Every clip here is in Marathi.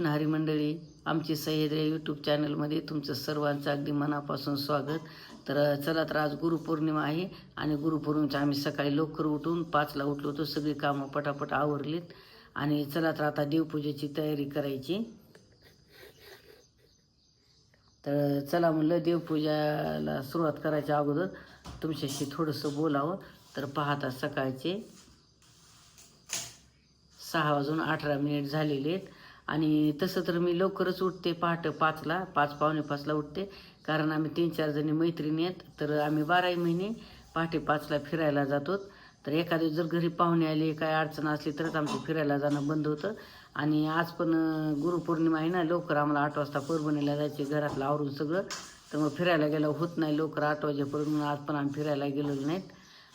कृष्णहरी मंडळी आमची सह्याद्री यूट्यूब चॅनलमध्ये तुमचं सर्वांचं अगदी मनापासून स्वागत. तर चला तर आज गुरुपौर्णिमा आहे आणि गुरुपौर्णिमेच्या आम्ही सकाळी लवकर उठून पाचला उठलो होतो. सगळी कामं पटापट आवरलीत. आणि चला तर आता देवपूजेची तयारी करायची. तर चला म्हणलं देवपूजाला सुरुवात करायच्या अगोदर तुमच्याशी थोडंसं बोलावं. तर पाहता सकाळचे सहा वाजून अठरा मिनिट झालेले आहेत. आणि तसं तर मी लवकरच उठते पहाटे पाचला पाच पावणे पाचला उठते. कारण आम्ही तीन चार जणी मैत्रिणी आहेत. तर आम्ही बाराही महिने पहाटे पाचला फिरायला जातो. तर एखादे जर घरी पाहुणे आले काय अडचण असली तरच आमचं फिरायला जाणं बंद होतं. आणि आज पण गुरुपौर्णिमा आहे ना लवकर आम्हाला आठ वाजता परभणीला जायचे घरातलं आवरून सगळं. तर मग फिरायला गेलं होत नाही लवकर आठ वाजेपर्यंत आज पण आम्ही फिरायला गेलेलो नाहीत.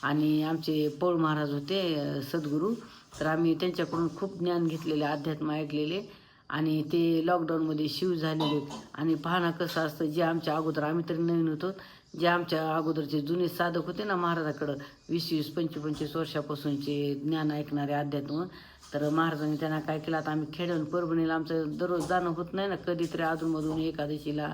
आणि आमचे पौळ महाराज होते सद्गुरू. तर आम्ही त्यांच्याकडून खूप ज्ञान घेतलेले अध्यात्म ऐकलेले. आणि ते लॉकडाऊनमध्ये शिव झालेले आणि पाहणं कसं असतं जे आमच्या अगोदर आम्ही तरी नवीन होतो जे आमच्या अगोदरचे जुने साधक होते ना महाराजाकडं वीस वीस पंचवीस पंचवीस वर्षापासूनचे ज्ञान ऐकणारे अध्यात्म तर महाराजांनी त्यांना काय केलं आता आम्ही खेड्यावर परभणीला आमचं दररोज जाणं होत नाही ना कधीतरी अधूनमधून एकादशीला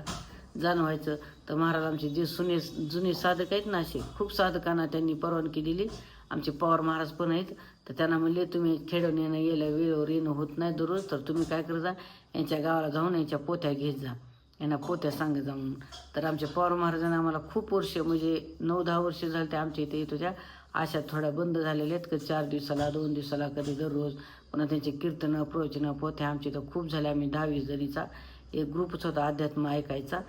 जाणवायचं. तर महाराज आमचे जे जुने जुने साधक आहेत ना असे खूप साधकांना त्यांनी परवानगी दिली आमचे पवार महाराज पण आहेत. तर त्यांना म्हणले तुम्ही खेळून येणं येल्या वेळेवर येणं होत नाही दररोज. तर तुम्ही काय करत जा यांच्या गावाला जाऊन यांच्या पोथ्या घेत जा. यांना पोत्या सांगत जा म्हणून. तर आमच्या पवार महाराजांना आम्हाला खूप वर्ष म्हणजे नऊ दहा वर्ष झाले ते आमच्या इथे येत होत्या. अशा थोड्या बंद झालेल्या आहेत कधी चार दिवसाला दोन दिवसाला कधी दररोज. पुन्हा त्यांचे कीर्तनं प्रवचनं पोथ्या आमच्या इथं खूप झाल्या. आम्ही दहावीस जणीचा एक ग्रुपच होता अध्यात्म ऐकायचा.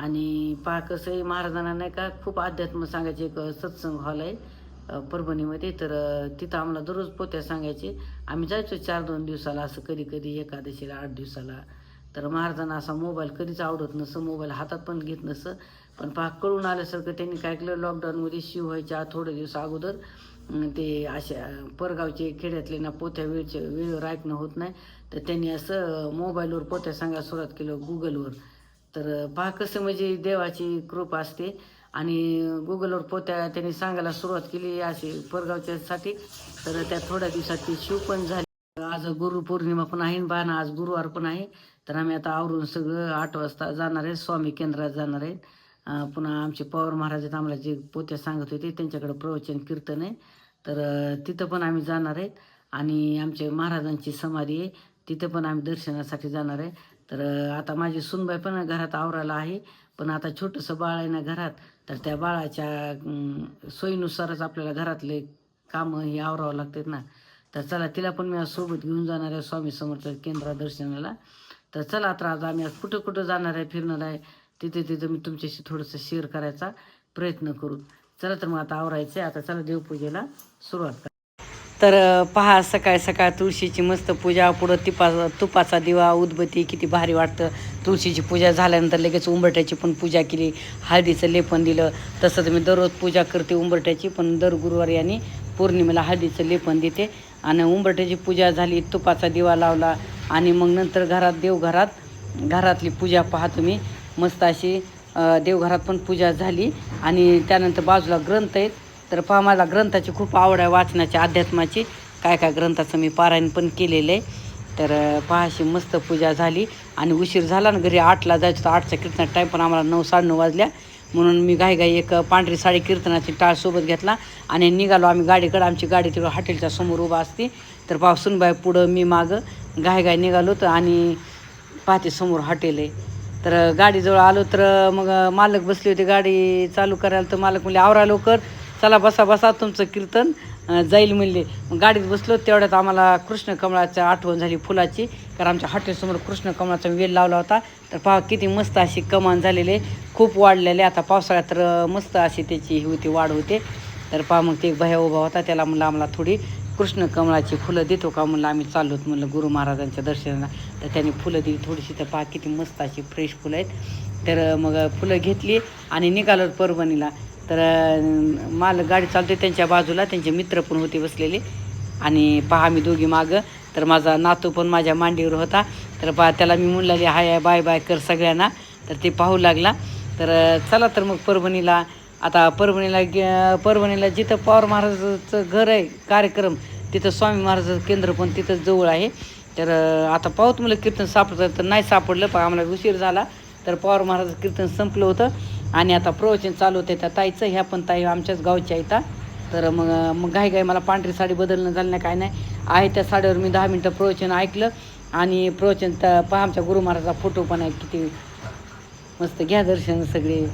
आणि पा कसं आहे महाराजांना नाही का खूप अध्यात्म सांगायचे एक सत्संग हॉल आहे परभणीमध्ये. तर तिथं आम्हाला दररोज पोत्या सांगायचे. आम्ही जायचो चार दोन दिवसाला असं कधी कधी एकादशीला आठ दिवसाला. तर महाराजांना असा मोबाईल कधीच आवडत नसं मोबाईल हातात पण घेत नसं. पण पहा कळून आल्यासारखं त्यांनी काय केलं लॉकडाऊनमध्ये शिव व्हायच्या थोडे दिवस अगोदर ते अशा परगावचे खेड्यातले ना पोथ्या वेळचे वेळेवर ऐकणं होत नाही. तर त्यांनी असं मोबाईलवर पोथ्या सांगायला सुरुवात केलं गुगलवर तर पहा कसं म्हणजे देवाची कृपा असते. आणि गुगलवर पोत्या त्यांनी सांगायला सुरुवात केली असे परगावच्यासाठी. तर त्या थोड्या दिवसात ती शिव पण झाली. आज गुरुपौर्णिमा पण आहे बा आज गुरुवार पण आहे. तर आम्ही आता आवरून सगळं आठ वाजता जाणार आहे. स्वामी केंद्रात जाणार आहे. पुन्हा आमचे पवार महाराज आम्हाला जे पोत्या सांगत होते त्यांच्याकडे प्रवचन कीर्तन आहे. तर तिथं पण आम्ही जाणार आहेत आणि आमचे महाराजांची समाधी आहे. तिथं पण आम्ही दर्शनासाठी जाणार आहे. तर आता माझी सुनबाई पण घरात आवराला आहे. पण आता छोटंसं बाळ आहे ना घरात तर त्या बाळाच्या सोयीनुसारच आपल्याला घरातले कामं हे आवरावं लागतात ना. तर चला तिला पण मी आज सोबत घेऊन जाणार आहे स्वामी समर्थ केंद्र दर्शनाला. तर चला तर आज आम्ही आज कुठं कुठं जाणार आहे फिरणार आहे तिथे तिथं मी तुमच्याशी थोडंसं शेअर करायचा प्रयत्न करू. चला तर मग आता आवरायचं आहे आता चला देवपूजेला सुरुवात तर पहा सकाळ सकाळ तुळशीची मस्त पूजा पुढं तिपा तुपाचा दिवा उदबत्ती किती भारी वाटतं. तुळशीची पूजा झाल्यानंतर लगेच उंबरट्याची पण पूजा केली हळदीचं लेपन दिलं. तसंच मी दररोज पूजा करते उंबरट्याची पण दर गुरुवारी आणि पौर्णिमेला हळदीचं लेपन देते. आणि उंबरट्याची पूजा झाली तुपाचा दिवा लावला आणि मग नंतर घरात देवघरात घरातली पूजा पहा तुम्ही मस्त अशी देवघरात पण पूजा झाली आणि त्यानंतर बाजूला ग्रंथ आहेत. तर पहा मला ग्रंथाची खूप आवड आहे वाचनाची अध्यात्माची. काय काय ग्रंथाचं मी पारायण पण केलेलं आहे. तर पहाशी मस्त पूजा झाली. आणि उशीर झाला ना घरी आठला जायचं तर आठच्या कीर्तनाचा टाईम पण आम्हाला नऊ साडेनऊ वाजल्या. म्हणून मी घाई एक पांढरी साडी कीर्तनाची टाळ सोबत घेतला. आणि निघालो आम्ही गाडीकडं. आमची गाडी तिकडं हॉटेलच्या समोर उभा असते. तर पहा सुनबाई पुढं मी मागं घाई घाई निघालो तर आणि पाहते समोर हॉटेल आहे. तर गाडीजवळ आलो तर मग मालक बसले होते गाडी चालू करायला. तर मालक म्हणले आवरा लवकर. चला बसा बसा तुमचं कीर्तन जाईल म्हणले. गाडीत बसलो तेवढ्यात आम्हाला कृष्ण कमळाची आठवण झाली फुलाची. कारण आमच्या हॉटेलसमोर कृष्ण कमळाचा वेल लावला होता. तर पहा किती मस्त अशी कमान झालेले खूप वाढलेले. आता पावसाळ्यात तर मस्त अशी त्याची ही होती वाढ होते. तर पहा मग ते एक भया उभा होता. त्याला म्हणलं आम्हाला थोडी कृष्ण कमळाची फुलं देतो का? म्हणलं आम्ही चाललोत म्हणलं गुरु महाराजांच्या दर्शनाला. तर त्यांनी फुलं दिली थोडीशी. तर पहा किती मस्त अशी फ्रेश फुलं आहेत. तर मग फुलं घेतली आणि निघालो परभणीला. तर माल गाडी चालते त्यांच्या बाजूला त्यांचे मित्र पण होते बसलेले. आणि पहा मी दोघी मागं. तर माझा नातू पण माझ्या मांडीवर होता. तर पहा त्याला मी म्हणलाली हाय हाय बाय बाय कर सगळ्यांना. तर ते पाहू लागला. तर चला तर मग परभणीला. आता परभणीला गे परभणीला जिथं पवार महाराजाचं घर आहे कार्यक्रम तिथं स्वामी महाराजाचं केंद्र पण तिथं जवळ आहे. तर आता पाहू तुम्हाला कीर्तन सापडतं तर नाही सापडलं पण आम्हाला उशीर झाला. तर पवार महाराज कीर्तन संपलं होतं. आणि आता प्रवचन चालू होते त्या ताईचं ह्या पण ताई आमच्याच गावच्या येतात तर मग मग घाई घाई मला पांढरी साडी बदलणं झालं नाही काय नाही. आहे त्या साडीवर मी दहा मिनटं प्रवचन ऐकलं आणि प्रवचन तर पहा आमच्या गुरु महाराजाचा फोटो पण आहे किती मस्त. घ्या दर्शन सगळे.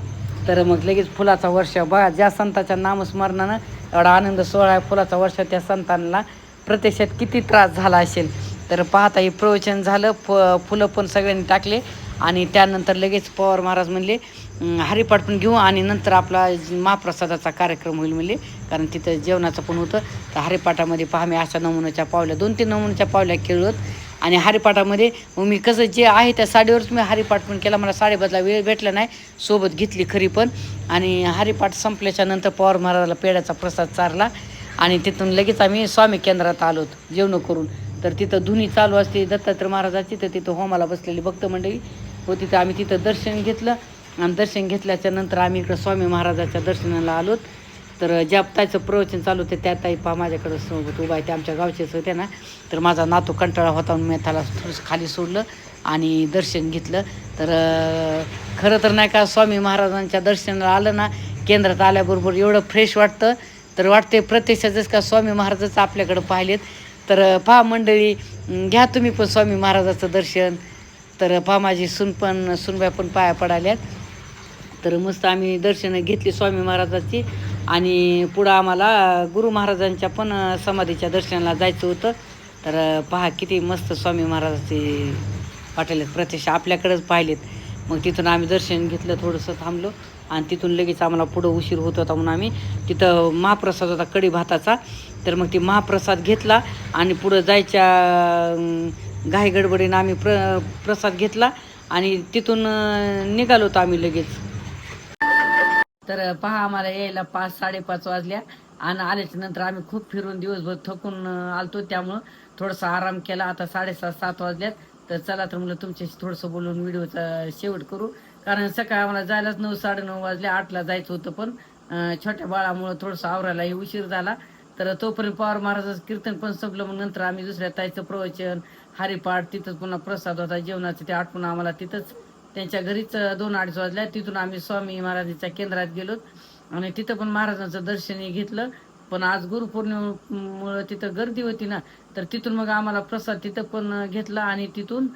तर मग लगेच फुलाचा वर्ष बघा ज्या संताच्या नामस्मरणानं एवढा आनंद सोहळा आहे फुलाचा वर्ष त्या संतांना प्रत्यक्षात किती त्रास झाला असेल. तर पाहता हे प्रवचन झालं फ फुलं पण सगळ्यांनी टाकले आणि त्यानंतर लगेच पवार महाराज म्हणले हरिपाठ पण घेऊ आणि नंतर आपला महाप्रसादाचा कार्यक्रम होईल म्हणले कारण तिथं जेवणाचं पण होतं. तर हरिपाठामध्ये पहा मी अशा नमुन्याच्या पावल्या दोन तीन नमुन्याच्या पावल्या खेळत आणि हरिपाठामध्ये मग मी कसं जे आहे त्या साडीवरच मी हरिपाठ पण केला मला साडेबदला वेळ भेटला नाही सोबत घेतली खरी पण आणि हरिपाठ संपल्याच्या नंतर पवार महाराजाला पेड्याचा प्रसाद चारला आणि तिथून लगेच आम्ही स्वामी केंद्रात आलोत जेवण करून. तर तिथं धुनी चालू असते दत्तात्रय महाराजाची तर तिथं होमाला बसलेली भक्त मंडळी व तिथं आम्ही तिथं दर्शन घेतलं. आणि दर्शन घेतल्याच्या नंतर आम्ही इकडं स्वामी महाराजाच्या दर्शनाला आलोत. तर ज्या ताईचं प्रवचन चालू होते त्या ताई पा माझ्याकडं सोबत उभा आहे ते आमच्या गावचेच होते ना. तर माझा नातू कंटाळा होता म्हणून मी त्याला थोडंसं खाली सोडलं आणि दर्शन घेतलं. तर खरं तर नाही का स्वामी महाराजांच्या दर्शनाला आलं ना केंद्रात आल्याबरोबर एवढं फ्रेश वाटतं. तर वाटते प्रत्यक्षातच का स्वामी महाराजच आपल्याकडं पाहिलेत. तर पहा मंडळी घ्या तुम्ही पण स्वामी महाराजाचं दर्शन. तर पहा माझी सून पण सुनबाई पण पाया पडाल्यात. तर मस्त आम्ही दर्शनं घेतली स्वामी महाराजाची आणि पुढं आम्हाला गुरु महाराजांच्या पण समाधीच्या दर्शनाला जायचं होतं. तर पहा किती मस्त स्वामी महाराजाचे वाटलेत प्रत्यक्ष आपल्याकडेच पाहिलेत. मग तिथून आम्ही दर्शन घेतलं थोडंसं थांबलो. आणि तिथून लगेच आम्हाला पुढं उशीर होत होता म्हणून आम्ही तिथं महाप्रसाद होता कडी भाताचा तर मग ती महाप्रसाद घेतला आणि पुढं जायच्या घाई गडबडीनं आम्ही प्र प्रसाद घेतला आणि तिथून निघालो होतो आम्ही लगेच. तर पहा आम्हाला यायला पाच साडेपाच वाजल्या. आणि आल्याच्यानंतर आम्ही खूप फिरून दिवसभर थकून आलतो. त्यामुळं थोडासा आराम केला. आता साडेसात सात वाजल्यात. तर चला तर मुलं तुमच्याशी थोडंसं बोलून व्हिडिओचा शेवट करू. कारण सकाळी आम्हाला जायलाच नऊ साडेनऊ वाजले आठला जायचं होतं पण छोट्या बाळामुळं थोडंसं आवरायलाही उशीर झाला. तर तोपर्यंत पवार महाराजाचं कीर्तन पण संपलं मग नंतर आम्ही दुसऱ्या ताईचं प्रवचन हरिपाठ तिथंच पुन्हा प्रसाद होता जेवणाचं ते आठवून आम्हाला तिथंच त्यांच्या घरीच दोन अडीच वाजल्या. तिथून आम्ही स्वामी महाराजांच्या केंद्रात गेलो आणि तिथं पण महाराजांचं दर्शनही घेतलं. पण आज गुरुपौर्णिमेमुळं तिथं गर्दी होती ना तर तिथून मग आम्हाला प्रसाद तिथं पण घेतला आणि तिथून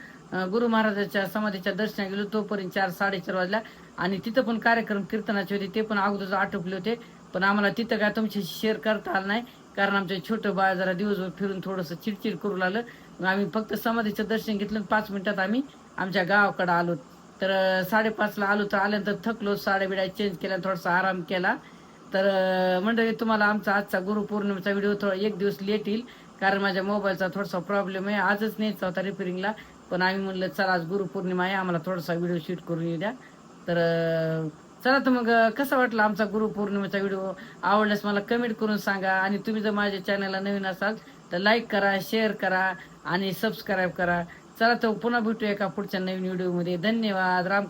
गुरु महाराजाच्या समाधीच्या दर्शना गेलो. तोपर्यंत चार साडेचार वाजल्या आणि तिथं पण कार्यक्रम कीर्तनाचे होते ते पण अगोदर आटोपले होते. पण आम्हाला तिथं काय तुमच्याशी शेअर करता आलं नाही कारण आमचं छोटं बाळ जरा दिवसभर फिरून थोडंसं चिडचिड करू लागलं. मग आम्ही फक्त समाधीचं दर्शन घेतलं आणि पाच मिनिटात आम्ही आमच्या गावाकडे आलो. तर साडेपाचला आलो तर आल्यानंतर थकलो साड्या बिड्या चेंज केल्या थोडासा आराम केला. तर मंडळी तुम्हाला आमचा आजचा गुरुपौर्णिमेचा व्हिडिओ थोडा एक दिवस लेट येईल कारण माझ्या मोबाईलचा थोडासा प्रॉब्लेम आहे. आजच न्यायचा होता रिपेरिंगला पण आम्ही म्हणलं चला आज गुरुपौर्णिमा आहे. आम्हाला थोडासा व्हिडिओ शूट करून येऊ द्या. तर चला तर मग कसा वाटला आमचा गुरुपौर्णिमेचा व्हिडिओ आवडल्यास मला कमेंट करून सांगा. आणि तुम्ही जर माझ्या चॅनलला नवीन असाल तर लाईक करा शेअर करा आणि सबस्क्राईब करा. चला तर पुन्हा भेटू एका पुढच्या नवीन व्हिडिओमध्ये धन्यवाद. राम